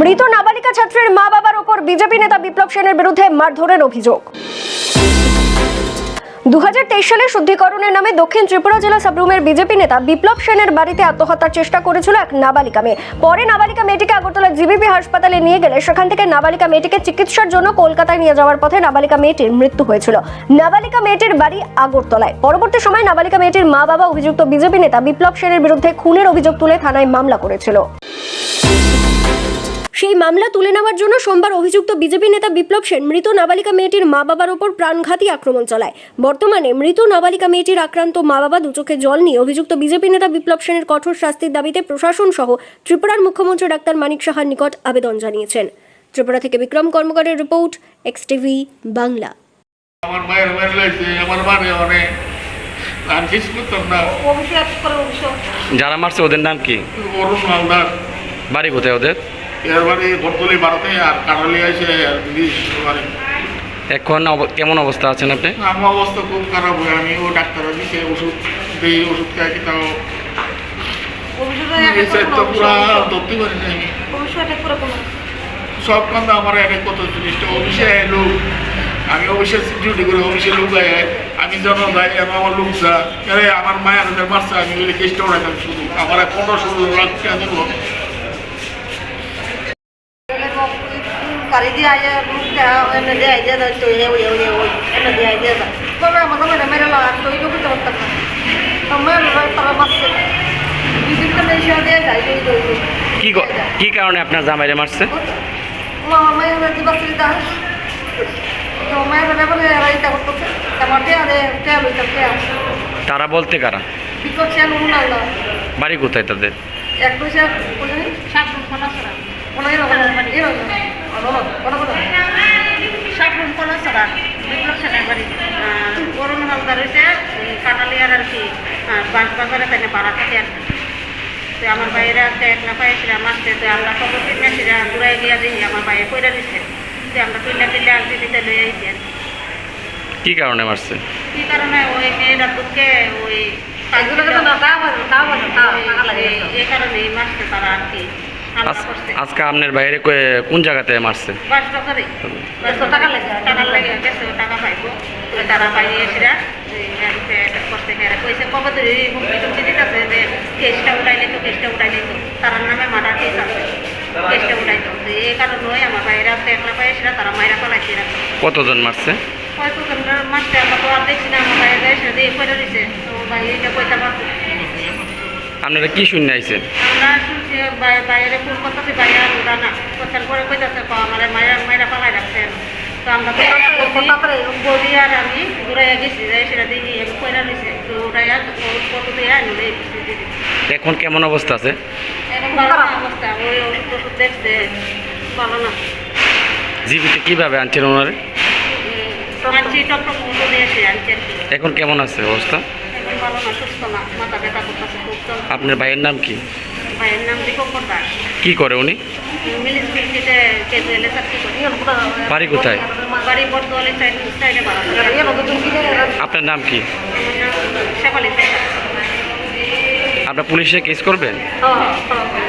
মৃত নাবালিকা ছাত্রের মা বাবার ওপর বিজেপি নেতা বিপ্লব সেনের বিরুদ্ধে মারধরের অভিযোগ। দু হাজার তেইশ সালে শুদ্ধিকরণের নামে দক্ষিণ ত্রিপুরা জেলা সাবরুমের বিজেপি নেতা বিপ্লব সেনের বাড়িতে আত্মহত্যার চেষ্টা করেছিল এক নাবালিকা মেয়ে। পরে নাবালিকা মেয়েটিকে আগরতলা জিবিপি হাসপাতালে নিয়ে গেলে সেখান থেকে নাবালিকা মেয়েটিকে চিকিৎসার জন্য কলকাতায় নিয়ে যাওয়ার পথে নাবালিকা মেয়েটির মৃত্যু হয়েছিল। নাবালিকা মেয়েটির বাড়ি আগরতলায়। পরবর্তী সময় নাবালিকা মেয়েটির মা বাবা অভিযুক্ত বিজেপি নেতা বিপ্লব সেনের বিরুদ্ধে খুনের অভিযোগ তুলে থানায় মামলা করেছিল। সেই মামলা তুলে নেওয়ার জন্য সোমবার অভিযুক্ত বিজেপি নেতা বিপ্লব সেন মৃত নাবালিকা মেয়েটির মা বাবার ওপর প্রাণঘাতী আক্রমণ চালায়। বর্তমানে মৃত নাবালিকা মেয়েটির আক্রান্ত মা বাবা দুচোখে জল নিয়ে অভিযুক্ত বিজেপি নেতা বিপ্লব সেনের কঠোর শাস্তির দাবিতে প্রশাসন সহ ত্রিপুরার মুখ্যমন্ত্রী ডাক্তার মানিক সাহার নিকট আবেদন জানিয়েছেন। ত্রিপুরা থেকে বিক্রম কর্মকারের রিপোর্ট এক্স টিভি বাংলা। আমার মায়ের মায়ের আমার অনেক। আমি কিছু করতাম না। অভিষেক করে অভিষেক। যারা মারছে ওদের নাম কি? অরুণ বাড়ি কোথায় ওদের? এর বাড়ি বরতলি ভারতে আর কাটালি আছে আর বিদেশ বাড়ি। এখন কেমন অবস্থা আছেন আপনি? আমার অবস্থা খুব খারাপ হয় আমি ও ডাক্তার দিছে ওষুধ দিই ওষুধ খাই তাও সব কান্দা আমার এনে কত জিনিসটা। অফিসে লোক। আমি অফিসে ডিউটি করে অফিসে লোক আয়। আমি জন যাই আমি আমার লোক যা আমার মায়ের মারছে আমি বলে কেসটা উড়াইতাম শুধু। আমার পনেরো ষোলো লাখ টাকা দেবো গাড়ি দিয়ে আইয়া এনে দিয়ে আইয়া তো হে ওই ওই ওই এনে দিয়ে আইয়া তবে আমাকে মেরে মেরে লাগা তো এই ওই কি কারণে আপনার জামাইরে মারছে তারা বলতে কারা বাড়ি কোথায় তাদের এক পয়সা বলে সাবরুম কলাসরা কোনো এরকম এরকম কোনো কোনো সাবরুম কলাসরা বিপ্লব সেনের বাড়ি অরুণ হালদার হয়েছে কাটালিয়ার আর কি বাজারে তাই পাড়া থাকে আর তো আমার বাইরে আছে এক না পাইছিল আমার তো আমরা খবর কিনে সেটা ঘুরাই গিয়া দিই আমার বাইরে কইরা দিচ্ছে যে আমরা তুললে তুললে আনতে দিতে লই আইছি আর কি। কারণে মারছে? কি কারণে ওই মেয়েরা দুঃখে ওই এই- মারছে তারা আর কি আজকে আপনার বাইরে কোন জায়গাতে মারছে? টাকা লাগে টাকা লাগে টাকা পাইবো। তারা পাইয়ে করতে গেলে কইছে কবে ধরে হুমকি টুমকি দিতেছে যে কেসটা উঠাইলে তো কেসটা উঠাইলে তো। তার নামে মার্ডার কেস আছে কেসটা উঠাইতো। তো এই কারণে আমার বাইরে আসতে একলা তারা পালাইছে কতজন মারছে? হয়তো তোমরা আমরা তো আর দেখছি না আমার করে দিছে তো ভাই এটা কইতে পারব? আপনারা কি শুনে আইছেন? আমরা শুনছি বাই- বাইরে ফোন করতেছি বাইরে আর ওরা না কথার পরে কইতেছে আমার মায়েরা মায়েরা তো আমরা তো বৌদি আর আমি ঘুরাইয়া গেছি যাই সেটা দেখি কইরা তো কত দিয়ে এখন কেমন অবস্থা? আছে এখন ভালো না অবস্থা ওই ওষুধ টষুধ দেখছে ভালো না জিবিতে কীভাবে আনছেন ওনারে এখন কেমন আছে অবস্থা আপনার ভাইয়ের নাম কি? ভাইয়ের নাম দীপঙ্কর দাস কি করে উনি? বাড়ি কোথায়? আপনার নাম কি? আপনার পুলিশে কেস করবেন? হ্যাঁ।